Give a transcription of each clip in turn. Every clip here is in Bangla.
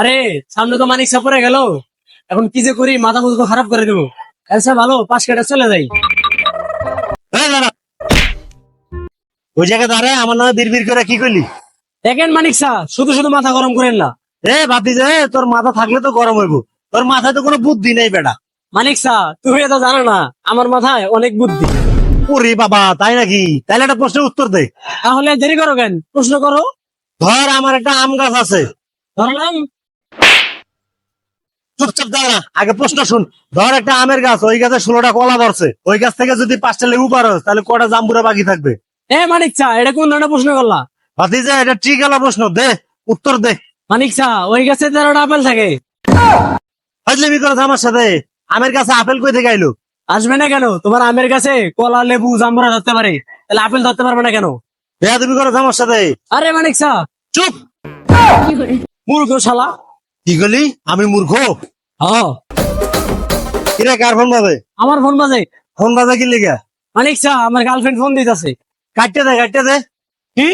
আরে সামনে তো মানিক সাপরে গেল। এখন কি যে করি মাথা মুখ খারাপ করে দেবো। আচ্ছা ভালো পাঁচ কেটে চলে যাই। ওই জায়গায় দাঁড়ায় আমার নামে বিড়বিড় করে কি করলি? দেখেন মানিক সা শুধু শুধু মাথা গরম করেন না। এ ভাবি যে তোর মাথা থাকলে তো গরম হইব। তোর মাথায় তো কোনো বুদ্ধি নেই বেটা। মানিক সা তুমি এটা জানো না আমার মাথায় অনেক বুদ্ধি। ওরে বাবা তাই নাকি? তাহলে একটা প্রশ্নের উত্তর দে। তাহলে দেরি করো কেন? প্রশ্ন করো। ধর আমার একটা আম গাছ আছে। ধরলাম। চুপচাপ দাঁড়া আগে প্রশ্ন শুন। ধর একটা আমের গাছ ওই গাছে ষোলোটা কলা ধরছে। ওই গাছ থেকে যদি পাঁচটা লেবু পারো তাহলে কটা জাম্বুরা বাকি থাকবে? এ মানিক চা এটা কোন ধরনের প্রশ্ন করলা? ভাতিজা এটা ঠিক গেল প্রশ্ন দে উত্তর দে। মানিক চা ওই গাছে তেরোটা আপেল থাকে। ফাজলামি করে আমার সাথে। আমের কাছে আপেল কই থেকে আইলো? আসবে না কেন? তোমার আমের কাছে কলা লেবু জাম্বুরা ধরতে পারে। তাহলে আপেল ধরতে পারবে না কেন? বেয়া তুমি করে আমার সাথে। আরে মানিক চা চুপ! মূর্খ শালা কি গলি আমি মূর্খ। হ কিরে কার ফোন বাজে? আমার ফোন বাজে। ফোন বাজে কি লিগা? মানিক চা আমার গার্লফ্রেন্ড ফোন দিতেছে। কাটতে দে কাটতে দে। কি?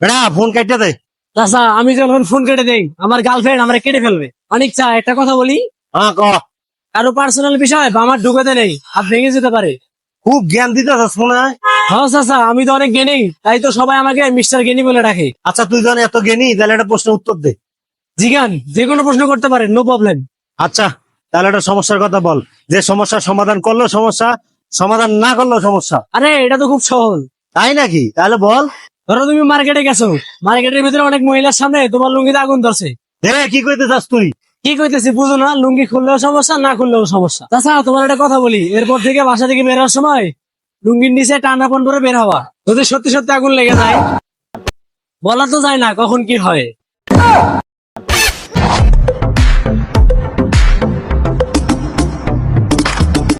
বেড়া ফোন কাটতে দে। চাচা আমি যখন ফোন কেটে দেই আমার গার্লফ্রেন্ড আমরা কেটে ফেলবে। মানিক চা একটা কথা বলি? হ্যাঁ ক। কারও পার্সোনাল বিষয় বা আমার ঢুকাতে নেই হাত ভেঙে যেতে পারে। খুব জ্ঞান দিতে মনে হয়? হ্যাঁ চাচা আমি তো অনেক জ্ঞানী তাই তো সবাই আমাকে মিস্টার জ্ঞানী বলে ডাকে। আচ্ছা তুই যখন এত জ্ঞানী তাহলে একটা প্রশ্নের উত্তর দে। জিগান যে কোনো প্রশ্ন করতে পারেন নো প্রবলেম আচ্ছা তাহলে একটা সমস্যার কথা বল। যে সমস্যার সমাধান করল সমস্যা সমাধান না করল সমস্যা? আরে এটা তো খুব সহজ। তাই নাকি? তাহলে বল। ধরো তুমি মার্কেটে গেছো। মার্কেটের ভিতরে অনেক মহিলার সামনে তোমার লুঙ্গিতে আগুন ধরছে। এ কি কইতে চাস তুই? কি কইতেছি বুঝো না লুঙ্গি খুললেও সমস্যা না খুললেও সমস্যা। তাছাড়া তোমার একটা কথা বলি এরপর থেকে বাসা থেকে বেরোর সময় লুঙ্গির নিচে টানা পন করে বের হওয়া। যদি সত্যি সত্যি আগুন লেগে যায় বলা তো যায় না কখন কি হয়।